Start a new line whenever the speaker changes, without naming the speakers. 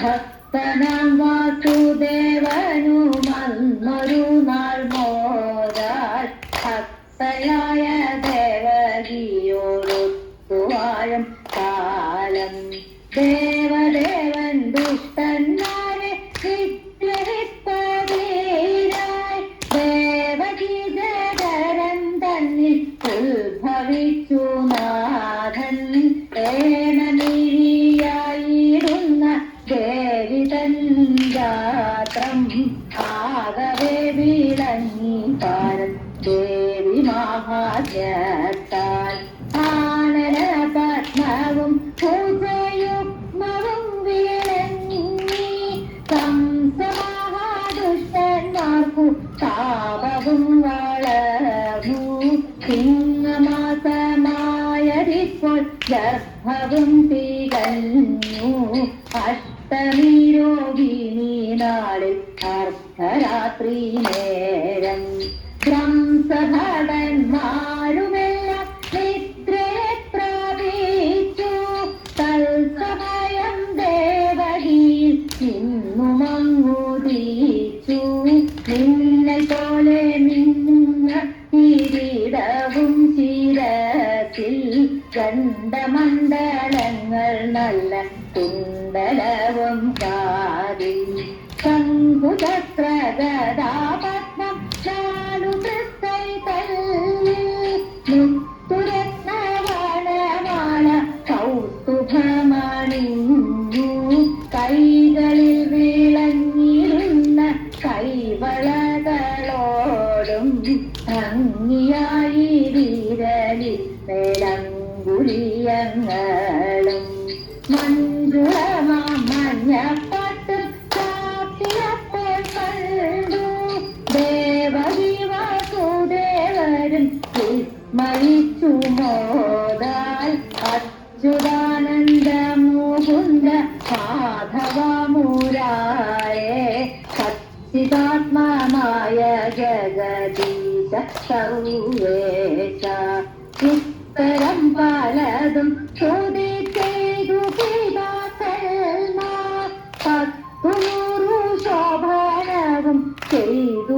ഭക്തനാം വാസുദേവനു മന്നൊരു നാൾ ദേവകിയോടൊത്തുവാഴും കാലം. ദേവദേവൻ ഏണമിഴിയായിരുന്ന ദേവി തൻ ഗാത്രം ആകവെ വിളങ്ങി പാരം ദേവി മഹാജത്താൽ ആനന പത്മവും പൂജയുഗ്മവും വിളങ്ങി കംസമഹാദുഷ്ടന്മാർക്കു താപവും വളർന്നു ചിങ്ങമാസമായതിപ്പോൾ ഗർഭവും തികഞ്ഞു അഷ്ടമി രോഗിണി നാളിൽ അർദ്ധരാത്രി നേരം ഭ്രംസഭടന്മാരുമെല്ലാം നിദ്രയെ പ്രാപിച്ചു തൽസമയം ദേവകിയിൽ ഇന്നു മങ്ങുതിച്ചു നിന്നെ പോലെ മിന്നുന്ന കിരീടവും ശിരത്തിൽ ഗണ്ഡമണ്ഡലങ്ങൾ നല്ല കുണ്ടലവും കാതിൽ. ശംഖുചക്രഗദാപത്മം കൈവളകളോടും ഭംഗിയായി വിരലി മേലങ്കുലിയങ്ങളും മഞ്ജുളമാം മഞ്ഞപ്പാട്ടും കാത്തിയപ്പോൾ കണ്ടു. ദേവകി വാസുദേവരും വിസ്മയിച്ചു മോദാൽ അച്യുതാനന്ദ മുകുന്ദ മാധവ സച്ചിതാത്മമായ ജഗദീശ സർവേശ ഇത്തരം പലതും ചോദിച്ചേതു പത്തുനൂറു ശോഭനവും ചെയ്തു